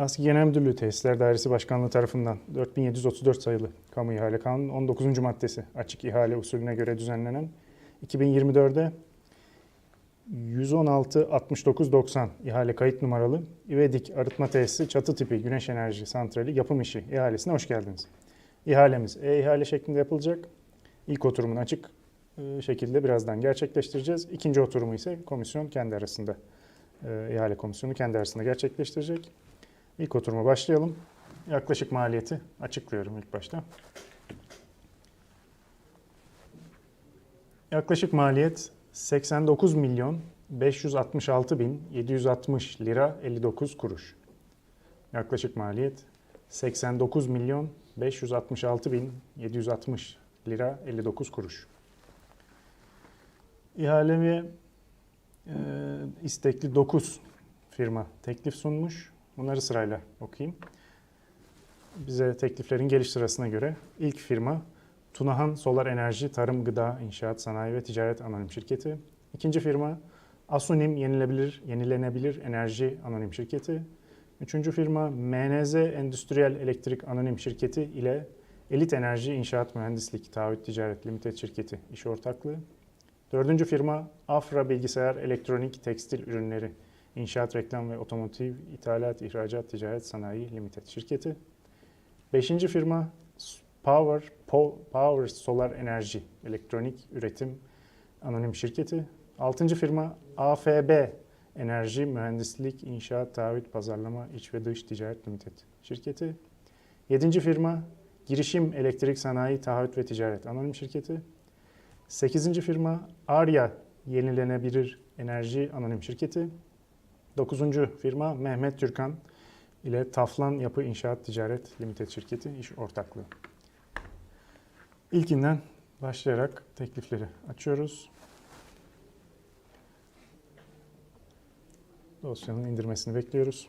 ASKİ Genel Müdürlüğü Tesisler Dairesi Başkanlığı tarafından 4734 sayılı Kamu İhale Kanunu 19. maddesi açık ihale usulüne göre düzenlenen 2024'de 116-69-90 ihale kayıt numaralı İvedik Arıtma Tesisi çatı tipi güneş enerji santrali yapım işi ihalesine hoş geldiniz. İhalemiz e-ihale şeklinde yapılacak. İlk oturumunu açık e, şekilde birazdan gerçekleştireceğiz. İkinci oturumu ise komisyon kendi arasında, e, ihale komisyonu kendi arasında gerçekleştirecek. İlk oturuma başlayalım. Yaklaşık maliyeti açıklıyorum ilk başta. Yaklaşık maliyet 89 milyon 566 bin 760 lira 59 kuruş. Yaklaşık maliyet 89 milyon 566 bin 760 lira 59 kuruş. İhalemi e, istekli 9 firma teklif sunmuş. Bunları sırayla okuyayım. Bize tekliflerin geliş sırasına göre ilk firma Tunahan Solar Enerji Tarım Gıda İnşaat Sanayi ve Ticaret Anonim Şirketi. İkinci firma Asunim Yenilebilir, Yenilenebilir Enerji Anonim Şirketi. Üçüncü firma MNZ Endüstriyel Elektrik Anonim Şirketi ile Elit Enerji İnşaat Mühendislik Taahhüt Ticaret Limited Şirketi iş ortaklığı. Dördüncü firma Afra Bilgisayar Elektronik Tekstil Ürünleri İnşaat Reklam ve Otomotiv İthalat İhracat Ticaret Sanayi Limited Şirketi. Beşinci firma Power, Po- Power Solar Enerji Elektronik Üretim Anonim Şirketi. Altıncı firma AFB Enerji Mühendislik İnşaat Taahhüt Pazarlama İç ve Dış Ticaret Limited Şirketi. Yedinci firma Girişim Elektrik Sanayi Taahhüt ve Ticaret Anonim Şirketi. Sekizinci firma Arya Yenilenebilir Enerji Anonim Şirketi. Dokuzuncu firma Mehmet Türkan ile Taflan Yapı İnşaat Ticaret Limited Şirketi iş ortaklığı. İlkinden başlayarak teklifleri açıyoruz. Dosyanın indirmesini bekliyoruz.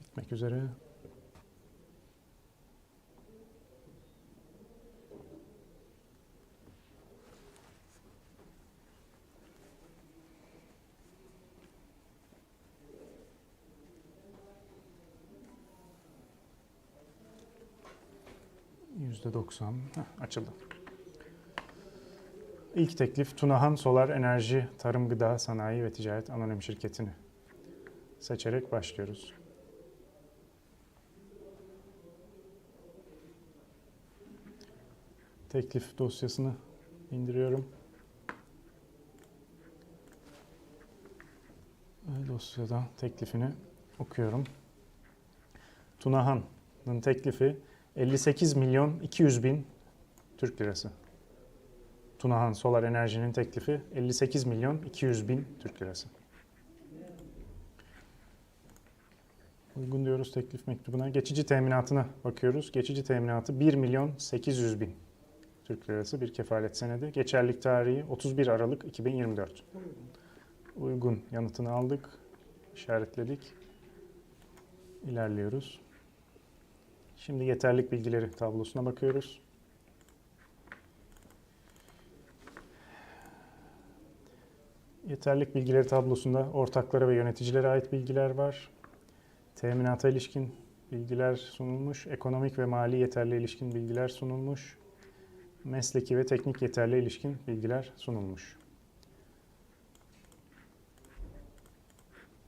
Bitmek üzere. %90 Heh, açıldı. İlk teklif Tunahan Solar Enerji Tarım Gıda Sanayi ve Ticaret Anonim Şirketi'ni seçerek başlıyoruz. Teklif dosyasını indiriyorum. Ve dosyada teklifini okuyorum. Tunahan'ın teklifi 58 milyon 200 bin Türk lirası. Tunahan Solar Enerji'nin teklifi 58 milyon 200 bin Türk lirası. Uygun diyoruz teklif mektubuna. Geçici teminatına bakıyoruz. Geçici teminatı 1 milyon 800 bin Türk lirası bir kefalet senedi. Geçerlik tarihi 31 Aralık 2024. Uygun yanıtını aldık. işaretledik. İlerliyoruz. Şimdi yeterlik bilgileri tablosuna bakıyoruz. Yeterlik bilgileri tablosunda ortaklara ve yöneticilere ait bilgiler var. Teminata ilişkin bilgiler sunulmuş. Ekonomik ve mali yeterliğe ilişkin bilgiler sunulmuş. Mesleki ve teknik yeterliğe ilişkin bilgiler sunulmuş.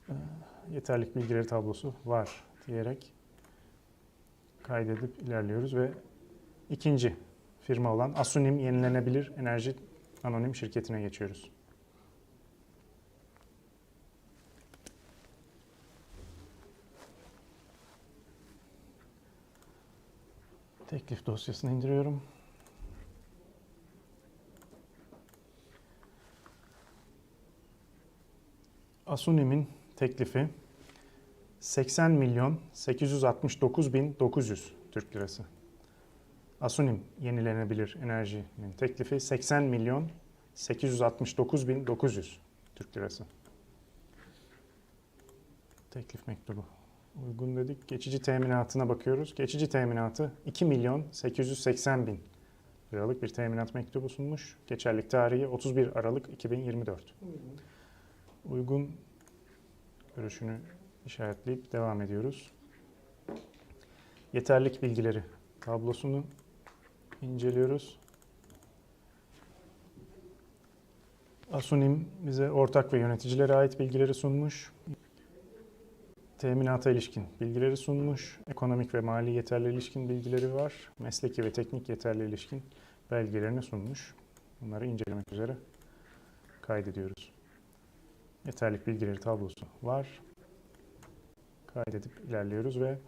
Ee, Yeterlik bilgileri tablosu var diyerek kaydedip ilerliyoruz ve ikinci firma olan Asunim Yenilenebilir Enerji Anonim Şirketi'ne geçiyoruz. Teklif dosyasını indiriyorum. Asunim'in teklifi 80 milyon 869 bin 900 Türk lirası. Asunim yenilenebilir enerjinin teklifi 80 milyon 869 bin 900 Türk lirası. Teklif mektubu Uygun dedik. Geçici teminatına bakıyoruz. Geçici teminatı 2 milyon 880 bin liralık bir teminat mektubu sunmuş. Geçerlilik tarihi 31 Aralık 2024. Uygun görüşünü işaretleyip devam ediyoruz. Yeterlik bilgileri tablosunu inceliyoruz. Asunim bize ortak ve yöneticilere ait bilgileri sunmuş. Teminata ilişkin bilgileri sunmuş. Ekonomik ve mali yeterli ilişkin bilgileri var. Mesleki ve teknik yeterli ilişkin belgelerini sunmuş. Bunları incelemek üzere kaydediyoruz. Yeterlik bilgileri tablosu var. Kaydedip ilerliyoruz ve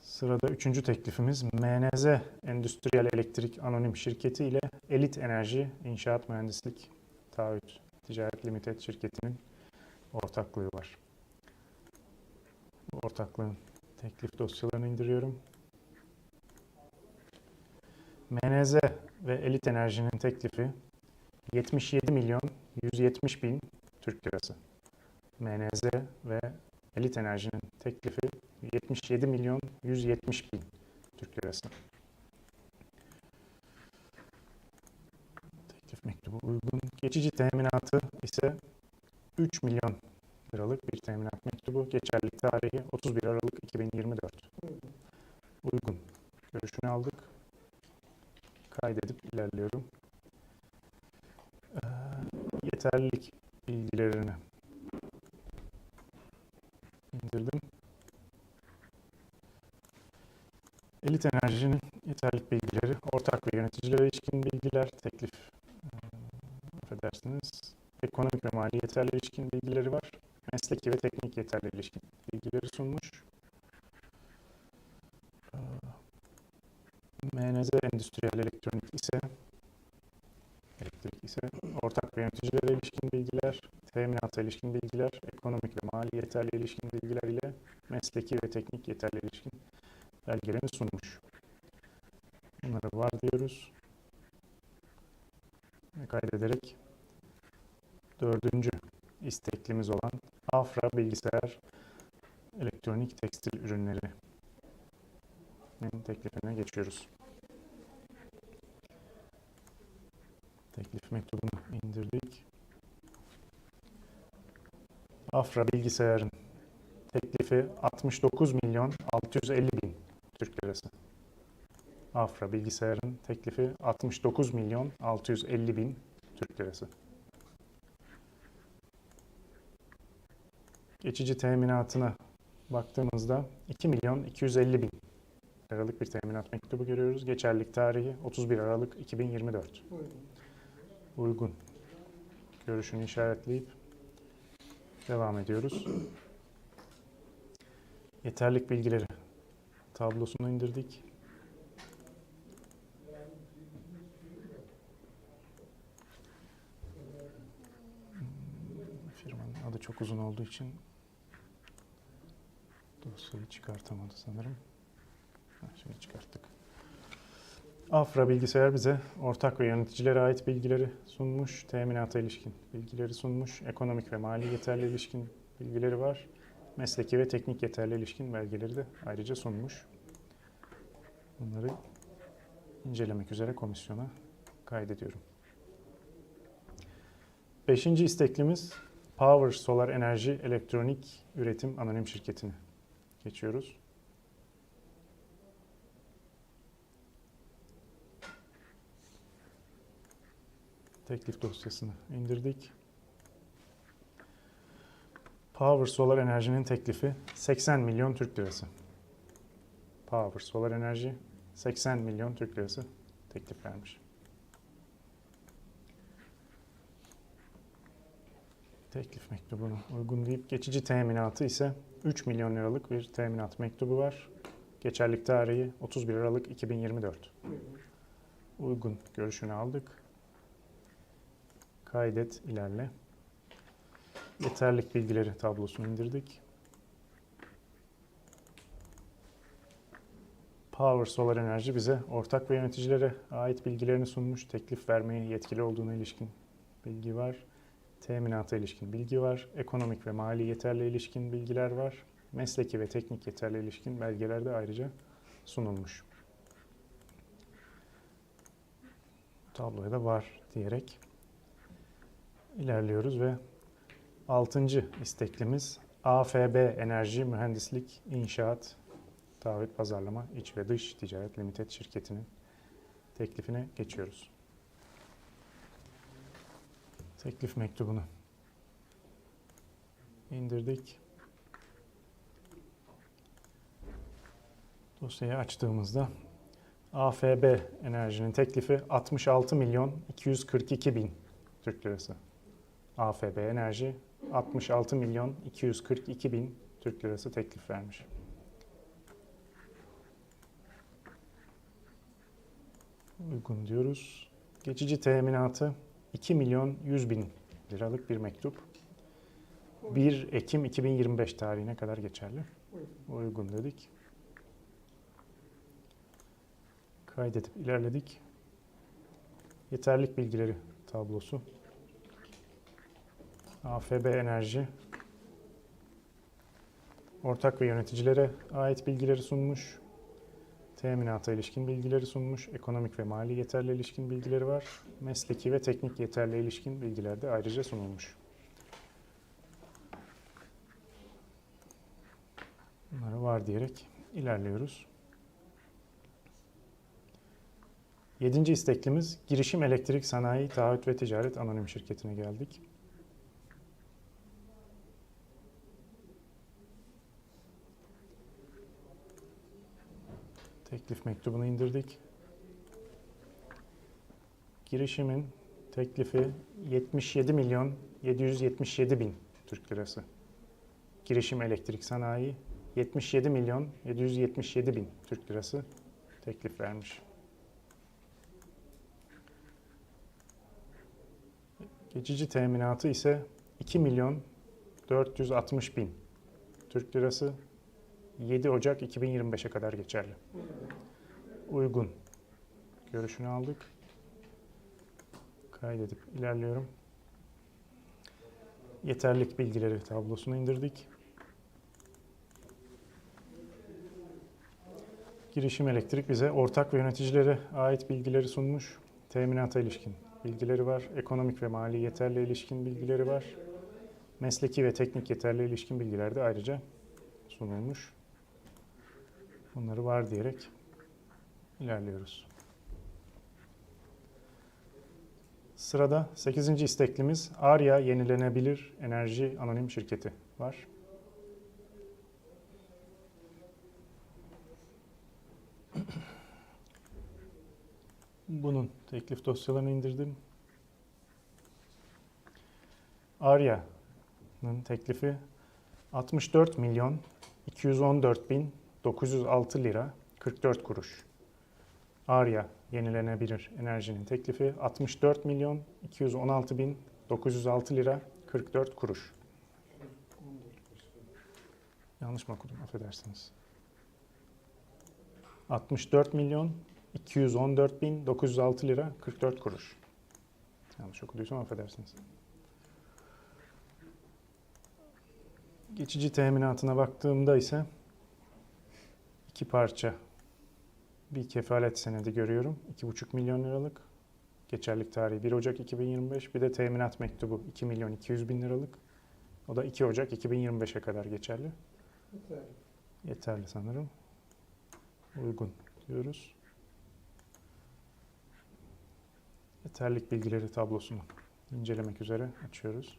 sırada üçüncü teklifimiz MNZ Endüstriyel Elektrik Anonim Şirketi ile Elit Enerji İnşaat Mühendislik Taahhüt Ticaret Limited şirketinin ortaklığı var. Bu ortaklığın teklif dosyalarını indiriyorum. MNZ ve Elit Enerji'nin teklifi 77 milyon 170 bin Türk lirası. MNZ ve Elit Enerji'nin teklifi 77 milyon 170 bin Türk lirası. Teklif mektubu uygun. Geçici teminatı ise 3 milyon liralık bir teminat mektubu. Geçerlilik tarihi 31 Aralık 2024. Uygun. Görüşünü aldık. Kaydedip ilerliyorum. Ee, yeterlilik bilgilerini indirdim. Elit Enerji'nin yeterlilik bilgileri, ortak ve yöneticilere ilişkin bilgiler, teklif, e, affedersiniz, ekonomik ve mali yeterli ilişkin bilgileri var. Mesleki ve teknik yeterli ilişkin bilgileri sunmuş. Ee, MNZ Endüstriyel Elektronik ise elektrik ise ortak ve yöneticilere ilişkin bilgiler, teminata ilişkin bilgiler, ekonomik ve mali yeterli ilişkin bilgiler ile mesleki ve teknik yeterli ilişkin belgelerini sunmuş. Bunları var diyoruz. Kaydederek dördüncü isteklimiz olan Afra Bilgisayar Elektronik Tekstil Ürünleri teklifine geçiyoruz. Teklif mektubunu indirdik. Afra Bilgisayar'ın teklifi 69 milyon 650 bin Türk lirası. Afra Bilgisayar'ın teklifi 69 milyon 650 bin Türk lirası. Geçici teminatına baktığımızda 2 milyon 250 bin liralık bir teminat mektubu görüyoruz. Geçerlilik tarihi 31 Aralık 2024. Uygun. Görüşünü işaretleyip devam ediyoruz. Yeterlik bilgileri tablosunu indirdik. Firmanın adı çok uzun olduğu için dosyayı çıkartamadı sanırım. Şimdi çıkarttık. Afra Bilgisayar bize ortak ve yöneticilere ait bilgileri sunmuş, teminata ilişkin bilgileri sunmuş, ekonomik ve mali yeterli ilişkin bilgileri var, mesleki ve teknik yeterli ilişkin belgeleri de ayrıca sunmuş. Bunları incelemek üzere komisyona kaydediyorum. Beşinci isteklimiz Power Solar Enerji Elektronik Üretim Anonim Şirketi'ne geçiyoruz. Teklif dosyasını indirdik. Power Solar Enerji'nin teklifi 80 milyon Türk lirası. Power Solar Enerji 80 milyon Türk lirası teklif vermiş. Teklif mektubunu uygun deyip geçici teminatı ise 3 milyon liralık bir teminat mektubu var. Geçerlik tarihi 31 Aralık 2024. Uygun görüşünü aldık. Kaydet, ilerle. Yeterlik bilgileri tablosunu indirdik. Power Solar Enerji bize ortak ve yöneticilere ait bilgilerini sunmuş. Teklif vermeye yetkili olduğuna ilişkin bilgi var. Teminata ilişkin bilgi var. Ekonomik ve mali yeterli ilişkin bilgiler var. Mesleki ve teknik yeterli ilişkin belgeler de ayrıca sunulmuş. Tabloya da var diyerek ilerliyoruz ve altıncı isteklimiz AFB Enerji Mühendislik İnşaat Taahhüt Pazarlama İç ve Dış Ticaret Limited şirketinin teklifine geçiyoruz. Teklif mektubunu indirdik. Dosyayı açtığımızda AFB Enerji'nin teklifi 66 milyon 242 bin Türk lirası. AFB Enerji 66 milyon 242 bin Türk lirası teklif vermiş. Uygun diyoruz. Geçici teminatı 2 milyon 100 bin liralık bir mektup. 1 Ekim 2025 tarihine kadar geçerli. Uygun dedik. Kaydedip ilerledik. Yeterlik bilgileri tablosu. AFB Enerji ortak ve yöneticilere ait bilgileri sunmuş. Teminata ilişkin bilgileri sunmuş. Ekonomik ve mali yeterli ilişkin bilgileri var. Mesleki ve teknik yeterli ilişkin bilgiler de ayrıca sunulmuş. Bunları var diyerek ilerliyoruz. Yedinci isteklimiz Girişim Elektrik Sanayi Taahhüt ve Ticaret Anonim Şirketi'ne geldik. Teklif mektubunu indirdik. Girişimin teklifi 77 milyon 777 bin Türk lirası. Girişim Elektrik Sanayi 77 milyon 777 bin Türk lirası teklif vermiş. Geçici teminatı ise 2 milyon 460 bin Türk lirası 7 Ocak 2025'e kadar geçerli. Uygun. Görüşünü aldık. Kaydedip ilerliyorum. Yeterlik bilgileri tablosunu indirdik. Girişim Elektrik bize ortak ve yöneticilere ait bilgileri sunmuş. Teminata ilişkin bilgileri var. Ekonomik ve mali yeterli ilişkin bilgileri var. Mesleki ve teknik yeterli ilişkin bilgiler de ayrıca sunulmuş. Bunları var diyerek ilerliyoruz. Sırada 8. isteklimiz Arya Yenilenebilir Enerji Anonim Şirketi var. Bunun teklif dosyalarını indirdim. Arya'nın teklifi 64 milyon 214 bin 906 lira 44 kuruş. Arya yenilenebilir enerjinin teklifi 64 milyon 216 bin 906 lira 44 kuruş. Yanlış mı okudum? Affedersiniz. 64 milyon 214 bin 906 lira 44 kuruş. Yanlış okuduysam affedersiniz. Geçici teminatına baktığımda ise iki parça bir kefalet senedi görüyorum. 2,5 milyon liralık. Geçerlik tarihi 1 Ocak 2025. Bir de teminat mektubu 2 milyon 200 bin liralık. O da 2 Ocak 2025'e kadar geçerli. Yeterli. Yeterli sanırım. Uygun diyoruz. Yeterlik bilgileri tablosunu incelemek üzere açıyoruz.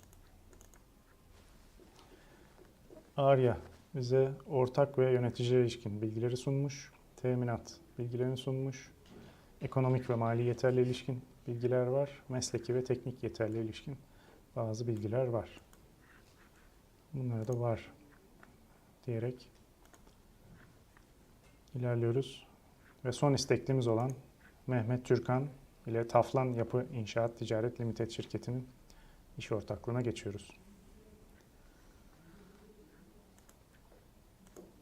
Arya bize ortak ve yöneticiye ilişkin bilgileri sunmuş. Teminat bilgilerini sunmuş. Ekonomik ve mali yeterli ilişkin bilgiler var. Mesleki ve teknik yeterli ilişkin bazı bilgiler var. Bunları da var diyerek ilerliyoruz. Ve son isteklimiz olan Mehmet Türkan ile Taflan Yapı İnşaat Ticaret Limited şirketinin iş ortaklığına geçiyoruz.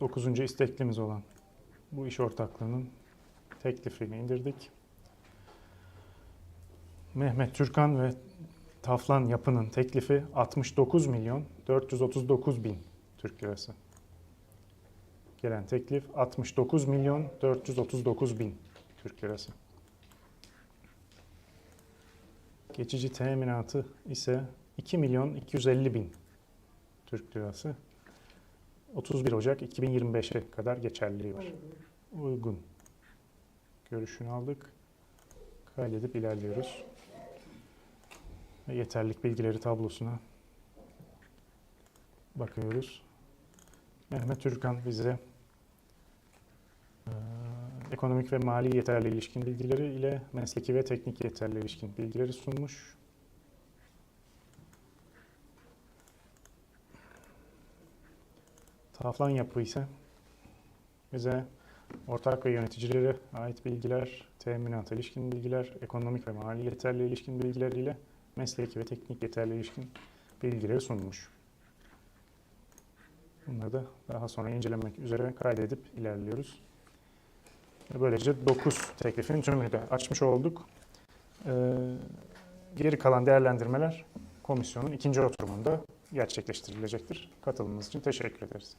Dokuzuncu isteklimiz olan bu iş ortaklığının teklifini indirdik. Mehmet Türkan ve Taflan Yapı'nın teklifi 69 milyon 439 bin Türk lirası. gelen teklif 69 milyon 439 bin Türk lirası. Geçici teminatı ise 2 milyon 250 bin Türk lirası. 31 Ocak 2025'e kadar geçerliliği var. Uygun. Görüşünü aldık. Kaydedip ilerliyoruz. Ve yeterlik bilgileri tablosuna bakıyoruz. Mehmet Türkan bize ekonomik ve mali yeterli ilişkin bilgileri ile mesleki ve teknik yeterli ilişkin bilgileri sunmuş. Taflan yapı ise bize ortak ve yöneticilere ait bilgiler, teminata ilişkin bilgiler, ekonomik ve mali yeterli ilişkin bilgiler ile mesleki ve teknik yeterli ilişkin bilgileri sunmuş. Bunları da daha sonra incelemek üzere kaydedip ilerliyoruz. Böylece 9 teklifin tümünü de açmış olduk. Ee, geri kalan değerlendirmeler komisyonun ikinci oturumunda gerçekleştirilecektir. Katılımınız için teşekkür ederiz.